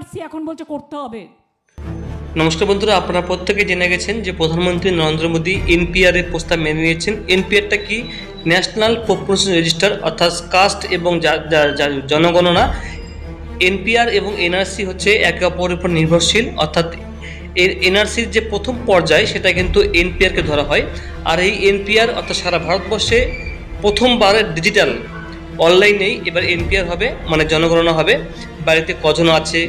NRC এখন বলছে করতে হবে। নমস্কার বন্ধুরা, আপনারা প্রত্যেকে জেনে গেছেন যে প্রধানমন্ত্রী নরেন্দ্র মোদী এনপিআর এর প্রস্তাব মেনে নিয়েছেন। এনপিআরটা কি? ন্যাশনাল পপুলেশন রেজিস্টার, অর্থাৎ কাস্ট এবং জনগণনা। এনপিআর এবং এনআরসি হচ্ছে একে অপরের উপর নির্ভরশীল, অর্থাৎ এর এনআরসির যে প্রথম পর্যায়, সেটা কিন্তু এনপিআরকে ধরা হয়। আর এই এনপিআর, অর্থাৎ সারা ভারতবর্ষে প্রথমবার ডিজিটাল, অনলাইনেই এবার এনপিআর হবে মানে জনগণনা হবে। বাড়িতে কজন আছে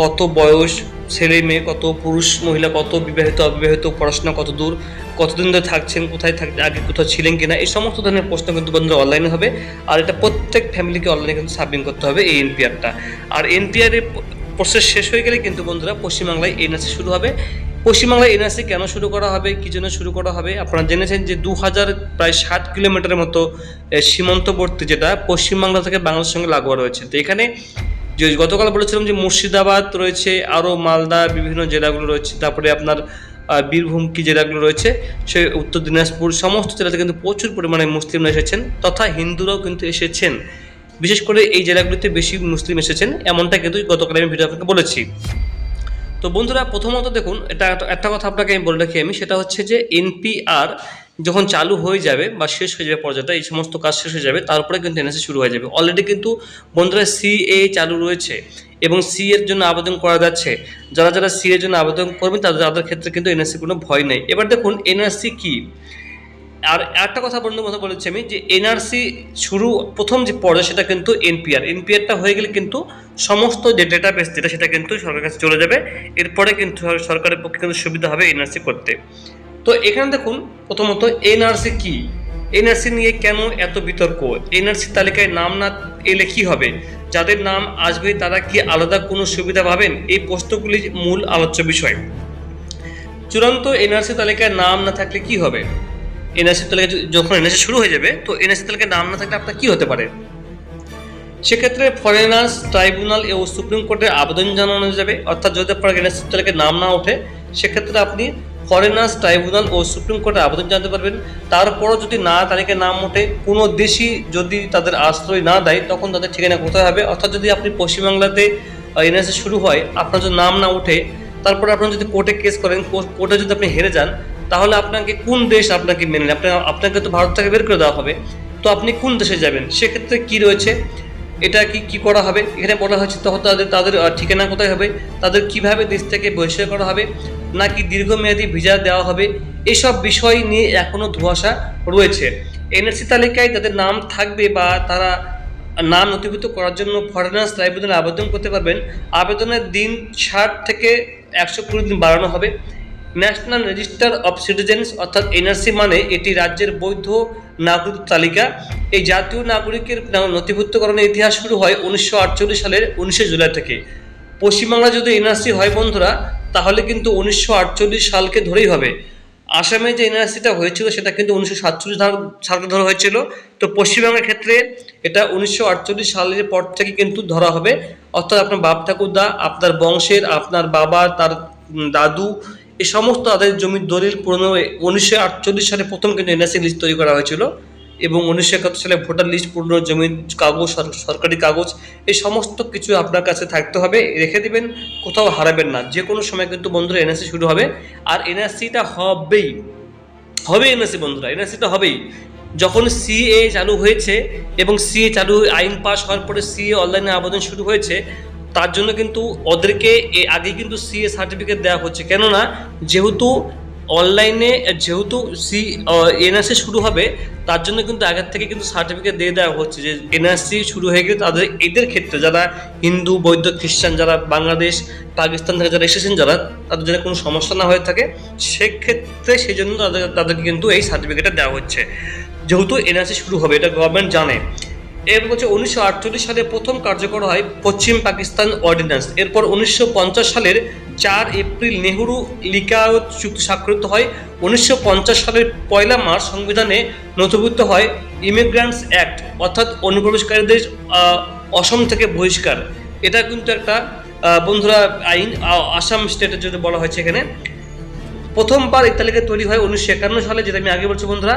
কত বয়স ছেলে মেয়ে, কত পুরুষ, মহিলা, কত বিবাহিত, অবিবাহিত, পড়াশোনা কত দূর, কতদিন ধরে থাকছেন, কোথায় থাক আগে কোথাও ছিলেন কিনা, এই সমস্ত ধরনের প্রশ্ন কিন্তু বন্ধুরা অনলাইনে হবে। আর এটা প্রত্যেক ফ্যামিলিকে অনলাইনে কিন্তু সাবমিট করতে হবে এই এনপিআরটা আর এনপিআর এর প্রসেস শেষ হয়ে গেলে কিন্তু বন্ধুরা পশ্চিমবাংলায় এনআরসি শুরু হবে। পশ্চিমবাংলায় এনআরসি কেন শুরু করা হবে, কী জন্য শুরু করা হবে, আপনারা জেনেছেন যে দু হাজার প্রায় ষাট কিলোমিটারের মতো সীমান্তবর্তী যেটা পশ্চিমবাংলা থেকে বাংলাদেশের সঙ্গে লাগোয়া রয়েছে তো এখানে যে গতকাল বলেছিলাম যে মুর্শিদাবাদ রয়েছে, আরও মালদা, বিভিন্ন জেলাগুলো রয়েছে, তারপরে আপনার বীরভূম কি জেলাগুলো রয়েছে, সে উত্তর দিনাজপুর, সমস্ত জেলাতে কিন্তু প্রচুর পরিমাণে মুসলিমরা এসেছেন, তথা হিন্দুরাও কিন্তু এসেছেন। বিশেষ করে এই জেলাগুলিতে বেশি মুসলিম এসেছেন, এমনটা কিন্তু গতকাল আমি ভিডিও আপনাকে বলেছি। তো বন্ধুরা, প্রথমত দেখুন, এটা একটা- কথা আপনাকে আমি বলে রাখি আমি, সেটা হচ্ছে যে এনপিআর যখন চালু হয়ে যাবে বা শেষ হয়ে যাবে পর্যায়টা, এই সমস্ত কাজ শেষ হয়ে যাবে, তারপরে কিন্তু এনএসসি শুরু হয়ে যাবে। অলরেডি কিন্তু বন্ধুরা সিএ চালু রয়েছে এবং সি এর জন্য আবেদন করা যাচ্ছে। যারা যারা সি এর জন্য আবেদন করবেন, তাদের তাদের ক্ষেত্রে কিন্তু এনএসসি কোনো ভয় নেই। এবার দেখুন এনআরসি কি? আর একটা কথা বন্ধু মতো বলেছি আমি যে এনআরসি শুরু, প্রথম যে পর্যায়ে, সেটা কিন্তু এনপিআর এনপিআরটা হয়ে গেলে কিন্তু সমস্ত যে ডেটা বেস যেটা, সেটা কিন্তু সরকারের কাছে চলে যাবে। এরপরে কিন্তু সরকারের পক্ষে কিন্তু সুবিধা হবে এনআরসি করতে। তো এখানে দেখুন, প্রথমত এনআরসি কি? এনআরসি নিয়ে কেন এত বিতর্ক? এনআরসি তালিকায় নাম না এলে কি হবে? যাদের নাম আসবে তারা কি আলাদা কোনো সুবিধা পাবেন? এই প্রশ্নগুলি মূল আলোচ্য বিষয়। চূড়ান্ত এনআরসি তালিকায় নাম না থাকলে কি হবে? এনআরসি তালিকা যখন এনআরসি শুরু হয়ে যাবে, তো এনআরসি তালিকায় নাম না থাকলে আপনার কি হতে পারে? সেক্ষেত্রে ফরেনার্স ট্রাইব্যুনাল ও সুপ্রিম কোর্টে আবেদন জানানো যাবে। অর্থাৎ যদি আপনার এনআরসি তালিকায় নাম না ওঠে, সেক্ষেত্রে আপনি ফরেনার্স ট্রাইব্যুনাল ও সুপ্রিম কোর্টে আবেদন জানাতে পারবেন। তারপরও যদি না তালিকায় নাম ওঠে কোনো দেশই যদি তাদের আশ্রয় না দেয়, তখন তাদের ঠিকানা কোথায় হবে? অর্থাৎ যদি আপনি পশ্চিমবাংলাতে এনআরসি শুরু হয়, আপনার যদি নাম না ওঠে, তারপরে আপনি যদি কোর্টে কেস করেন, কোর্ট- যদি আপনি হেরে যান, তাহলে আপনাকে কোন দেশ আপনাকে মেনে আপনার আপনাকে তো ভারত থেকে বের করে দেওয়া হবে। তো আপনি কোন দেশে যাবেন? সেক্ষেত্রে কি রয়েছে? এটা কি কি করা হবে? এখানে বলা হচ্ছে তখন তাদের তাদের ঠিকানা কোথায় হবে? তাদের কীভাবে দেশ থেকে বহিষ্কার করা হবে? নাকি দীর্ঘমেয়াদী ভিসা দেওয়া হবে। এসব বিষয় নিয়ে এখনও ধোঁয়াশা রয়েছে। এনআরসি তালিকায় যাদের নাম থাকবে বা তারা নাম নথিভুক্ত করার জন্য ফরেনার্স ট্রাইব্যুনালে আবেদন করতে পারবেন। আবেদনের দিন ষাট থেকে একশো কুড়ি দিন বাড়ানো হবে। ন্যাশনাল রেজিস্টার অফ সিটিজেন্স অর্থাৎ এনআরসি মানে এটি রাজ্যের বৈধ নাগরিক তালিকা। এই জাতীয় নাগরিকের নথিভুক্তকরণের ইতিহাস শুরু হয় উনিশশো আটচল্লিশ সালের উনিশে জুলাই থেকে। পশ্চিমবাংলা যদি এনআরসি হয় বন্ধুরা কিন্তু উনিশশো আটচল্লিশ সালকে ধরেই হবে। আসামে যে এনআরসিটা হয়েছিল, সেটা কিন্তু উনিশশো সাতচল্লিশ সালকে ধরা হয়েছিল। তো পশ্চিমবঙ্গের ক্ষেত্রে এটা উনিশশো আটচল্লিশ সালের পর থেকে কিন্তু ধরা হবে। অর্থাৎ আপনার বাপ ঠাকুরদা আপনার বংশের, আপনার বাবা, তার দাদু এই সমস্ত তাদের জমির দলিল পুরনো উনিশশো আটচল্লিশ সালে প্রথম কিন্তু এনআরসি লিস্ট তৈরি করা হয়েছিল। এবং উনিশশো একাত্তর সালে ভোটার লিস্ট, পুরনো জমির কাগজ সরকারি কাগজ, এই সমস্ত কিছু আপনার কাছে থাকতে হবে, রেখে দিবেন, কোথাও হারাবেন না, যে কোনো সময় কিন্তু বন্ধুরা এনআরসি শুরু হবে, আর এনআরসিটা হবেই হবে এনআরসি বন্ধুরা এনআরসিটা হবেই। যখন সিএ চালু হয়েছে এবং সিএ চালু, আইন পাস হওয়ার পরে সিএ অনলাইনে আবেদন শুরু হয়েছে, তার জন্য কিন্তু ওদেরকে এ আগে কিন্তু সিএ সার্টিফিকেট দেওয়া হচ্ছে। কেননা, যেহেতু অনলাইনে যেহেতু সি এনআরসি শুরু হবে, তার জন্য কিন্তু আগের থেকে কিন্তু সার্টিফিকেট দিয়ে দেওয়া হচ্ছে যে এনআরসি শুরু হয়ে গেলে তাদের এদের ক্ষেত্রে যারা হিন্দু, বৌদ্ধ, খ্রিস্টান যারা বাংলাদেশ, পাকিস্তান থেকে যারা এসেছেন যারা, তাদের যেন কোনো সমস্যা না হয়ে থাকে। সেক্ষেত্রে সেই জন্য তাদের, তাদেরকে কিন্তু এই সার্টিফিকেটটা দেওয়া হচ্ছে। যেহেতু এনআরসি শুরু হবে, এটা গভর্নমেন্ট জানে। এরপর হচ্ছে উনিশশো আটচল্লিশ সালে প্রথম কার্যকর হয় পশ্চিম পাকিস্তান অর্ডিন্যান্স এরপর উনিশশো পঞ্চাশ সালের চার এপ্রিল নেহরু লিকায়ত চুক্তি স্বাক্ষরিত হয়। উনিশশো পঞ্চাশ সালের পয়লা মার্চ সংবিধানে নথিভুক্ত হয় ইমিগ্রান্টস অ্যাক্ট, অর্থাৎ অনুপ্রবেশকারীদের অসম থেকে বহিষ্কার। এটা কিন্তু একটা বন্ধুরা, আইন আসাম স্টেটের জন্য বলা হয়েছে এখানে। প্রথমবার এই তালিকা তৈরি হয় উনিশশো একান্ন সালে, যেটা আমি আগে বলছি বন্ধুরা।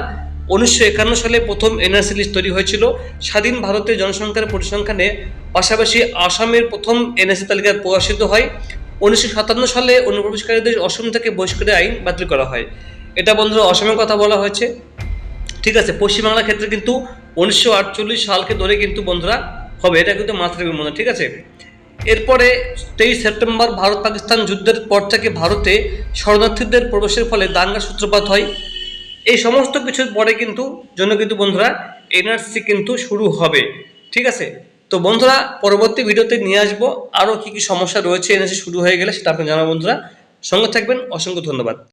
উনিশশো একান্ন সালে প্রথম এনআরসি লিস্ট তৈরি হয়েছিল। স্বাধীন ভারতের জনসংখ্যার পরিসংখ্যানে পাশাপাশি আসামের প্রথম এনআরসি তালিকা প্রকাশিত হয়। উনিশশো সাতান্ন সালে অনুপ্রবেশকারীদের অসম থেকে বহিষ্কারের আইন বাতিল করা হয়। এটা বন্ধুরা অসমের কথা বলা হয়েছে। ঠিক আছে, পশ্চিমবাংলার ক্ষেত্রে কিন্তু উনিশশো আটচল্লিশ সালকে ধরে কিন্তু বন্ধুরা হবে, এটা কিন্তু মাথায় রাখবেন বন্ধুরা, ঠিক আছে? এরপরে তেইশ সেপ্টেম্বর ভারত পাকিস্তান যুদ্ধের পর থেকে ভারতে শরণার্থীদের প্রবেশের ফলে দাঙ্গার সূত্রপাত হয়। এই সমস্ত কিছুর পরে কিন্তু জন্য কিন্তু বন্ধুরা এনআরসি কিন্তু শুরু হবে, ঠিক আছে? তো বন্ধুরা, পরবর্তী ভিডিওতে নিয়ে আসব আরও কী কী সমস্যা রয়েছে এনআরসি শুরু হয়ে গেলে সেটা আপনি জানাব বন্ধুরা। সঙ্গে থাকবেন, অসংখ্য ধন্যবাদ।